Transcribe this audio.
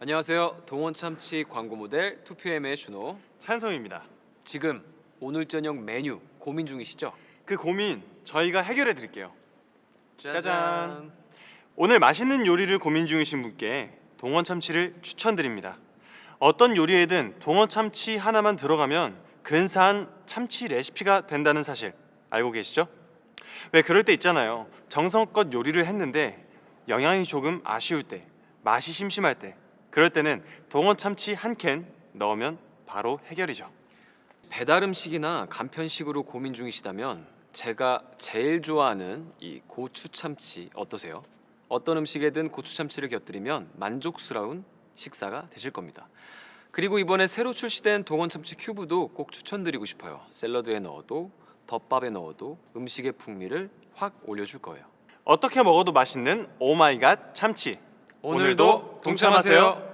안녕하세요. 동원 참치 광고 모델 2PM의 준호. 찬성입니다. 지금 오늘 저녁 메뉴 고민 중이시죠? 그 고민 저희가 해결해 드릴게요. 짜잔. 오늘 맛있는 요리를 고민 중이신 분께 동원 참치를 추천드립니다. 어떤 요리에든 동원 참치 하나만 들어가면 근사한 참치 레시피가 된다는 사실 알고 계시죠? 왜 그럴 때 있잖아요. 정성껏 요리를 했는데 영양이 조금 아쉬울 때, 맛이 심심할 때, 그럴 때는 동원 참치 한 캔 넣으면 바로 해결이죠. 배달 음식이나 간편식으로 고민 중이시다면 제가 제일 좋아하는 이 고추 참치 어떠세요? 어떤 음식에든 고추 참치를 곁들이면 만족스러운 식사가 되실 겁니다. 그리고 이번에 새로 출시된 동원 참치 큐브도 꼭 추천드리고 싶어요. 샐러드에 넣어도 덮밥에 넣어도 음식의 풍미를 확 올려줄 거예요. 어떻게 먹어도 맛있는 오마이갓 참치. 오늘도 동참하세요.